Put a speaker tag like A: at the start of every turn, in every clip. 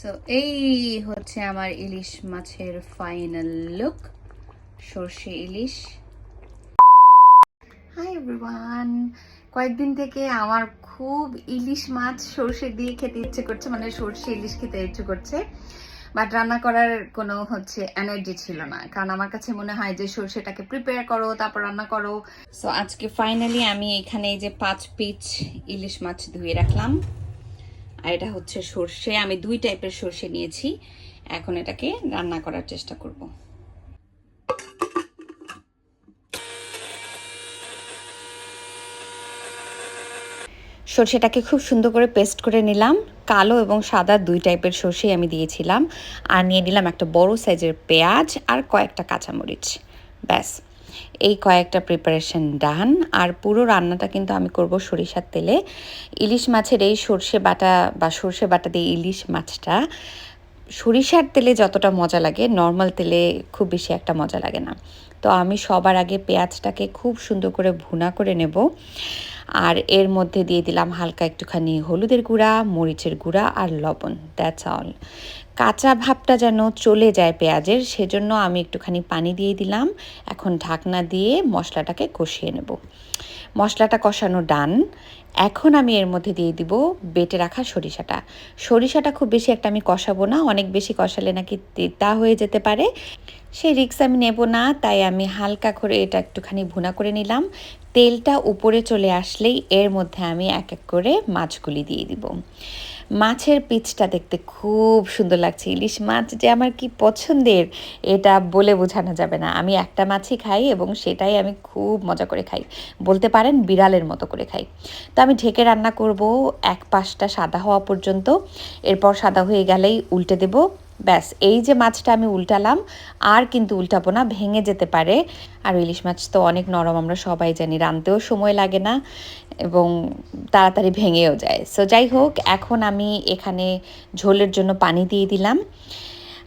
A: So এই হচ্ছে আমার ইলিশ মাছের ফাইনাল লুক সর্ষে ইলিশ। হাই এভরিওয়ান কয়েকদিন থেকে আমার খুব ইলিশ মাছ সর্ষে দিয়ে খেতে ইচ্ছে করছে মানে সর্ষে ইলিশ খেতে ইচ্ছে করছে। বাট রান্না করার কোনো হচ্ছে এনার্জি ছিল না, কারণ আমার কাছে মনে হয় যে সর্ষেটাকে প্রিপেয়ার করো, তারপর রান্না করো। সো আজকে ফাইনালি আমি এখানে এই যে পাঁচ পিচ ইলিশ মাছ ধুয়ে রাখলাম। আর এটা হচ্ছে সর্ষে। আমি দুই টাইপের সর্ষে নিয়েছি। এখন এটাকে রান্না করার চেষ্টা করব। সর্ষেটাকে খুব সুন্দর করে পেস্ট করে নিলাম। কালো এবং সাদা দুই টাইপের সর্ষেই আমি দিয়েছিলাম। আর নিয়ে নিলাম একটা বড় সাইজের পেঁয়াজ আর কয়েকটা কাঁচামরিচ। ব্যাস। এই কয়েকটা প্রিপারেশন ডান আর পুরো রান্নাটা কিন্তু আমি করব সরিষার তেলে। ইলিশ মাছের এই সর্ষে বাটা বা সর্ষে বাটা দিয়ে ইলিশ মাছটা, সরিষার তেলে যতটা মজা লাগে নর্মাল তেলে খুব বেশি একটা মজা লাগে না। তো আমি সবার আগে পেঁয়াজটাকে খুব সুন্দর করে ভুনা করে নেব। আর এর মধ্যে দিয়ে দিলাম হালকা একটুখানি হলুদের গুঁড়া, মরিচের গুঁড়া আর লবণ দ্যাটস অল কাঁচা ভাবটা যেন চলে যায় পেঁয়াজের, সেজন্য আমি একটুখানি পানি দিয়ে দিলাম। এখন ঢাকনা দিয়ে মশলাটাকে কষিয়ে নেব। মশলাটা কষানো ডান। এখন আমি এর মধ্যে দিয়ে দিব বেটে রাখা সরিষাটা। সরিষাটা খুব বেশি একটা আমি কষাবো না, অনেক বেশি কষালে নাকি তেতা হয়ে যেতে পারে। সেই রিক্স আমি নেব না, তাই আমি হালকা করে এটা একটুখানি ভুনা করে নিলাম। তেলটা উপরে চলে আসলেই এর মধ্যে আমি এক এক করে মাছগুলি দিয়ে দিব। মাছের পিচটা দেখতে খুব সুন্দর লাগছে। ইলিশ মাছ যে আমার কি পছন্দের, এটা বলে বোঝানো যাবে না। আমি একটা মাছই খাই এবং সেটাই আমি খুব মজা করে খাই। বলতে পারেন বিড়ালের মতো করে খাই। তো আমি ঢেকে রান্না করব এক পাশটা সাদা হওয়া পর্যন্ত। এরপর সাদা হয়ে গেলেই উল্টে দেব ব্যাস, এই যে মাছটা আমি উল্টালাম, আর কিন্তু উল্টাবো না, ভেঙে যেতে পারে। আর ইলিশ মাছ তো অনেক নরম, আমরা সবাই জানি রানতেও সময় লাগে না এবং তাড়াতাড়ি ভেঙেও যায়। সো যাই হোক, এখন আমি এখানে ঝোলের জন্য পানি দিয়ে দিলাম।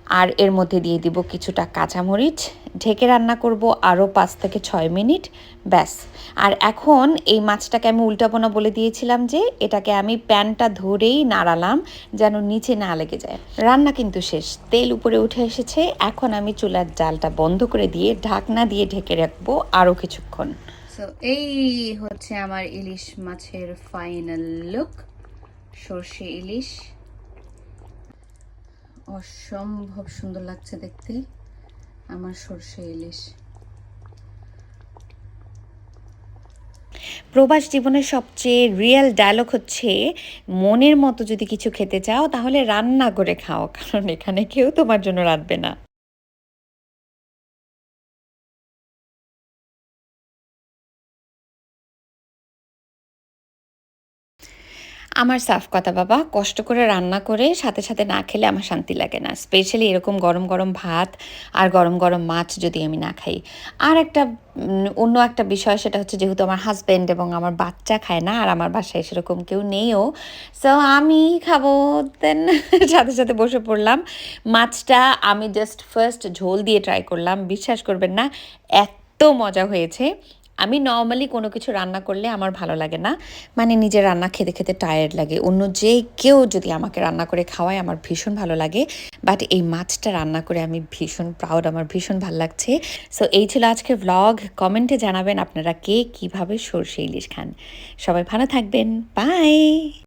A: আর এর মধ্যে দিয়ে দিব কিছুটা কাঁচামরিচ। ঢেকে রান্না করব আরও পাঁচ থেকে ছয় মিনিট। ব্যাস। আর এখন এই মাছটাকে আমি উল্টাবো না বলে দিয়েছিলাম যে, এটাকে আমি প্যানটা ধরেই নাড়ালাম যেন নিচে না লেগে যায়। রান্না কিন্তু শেষ। তেল উপরে উঠে এসেছে। এখন আমি চুলার জালটা বন্ধ করে দিয়ে ঢাকনা দিয়ে ঢেকে রাখব আরও কিছুক্ষণ। সো এই হচ্ছে আমার ইলিশ মাছের ফাইনাল লুক সর্ষে ইলিশ। অসম্ভব সুন্দর লাগছে দেখতে। আমার সর্ষে ইলিশ। প্রবাস জীবনের সবচেয়ে রিয়েল ডায়লগ হচ্ছে, মনের মতো যদি কিছু খেতে চাও, তাহলে রান্না করে খাও, কারণ এখানে কেউ তোমার জন্য রাঁধবে না। আমার সাফ কথা বাবা, কষ্ট করে রান্না করে সাথে সাথে না খেলে আমার শান্তি লাগে না। স্পেশালি এরকম গরম গরম ভাত আর গরম গরম মাছ যদি আমি না খাই। আর একটা অন্য একটা বিষয় সেটা হচ্ছে যেহেতু আমার হাজব্যান্ড এবং আমার বাচ্চা খায় না আর আমার বাসায় সেরকম কেউ নেইও। সো আমি খাব দেন সাথে সাথে বসে পড়লাম। মাছটা আমি জাস্ট ফার্স্ট ঝোল দিয়ে ট্রাই করলাম। বিশ্বাস করবেন না, এত মজা হয়েছে। আমি নর্মালি কোনো কিছু রান্না করলে আমার ভালো লাগে না। মানে নিজের রান্না খেতে খেতে টায়ার্ড লাগে। অন্য যে কেউ যদি আমাকে রান্না করে খাওয়ায় আমার ভীষণ ভালো লাগে। বাট এই মাছটা রান্না করে আমি ভীষণ প্রাউড আমার ভীষণ ভালো লাগছে। সো এই ছিল আজকের ব্লগ কমেন্টে জানাবেন আপনারা কে কীভাবে সর্ষে ইলিশ খান। সবাই ভালো থাকবেন। বাই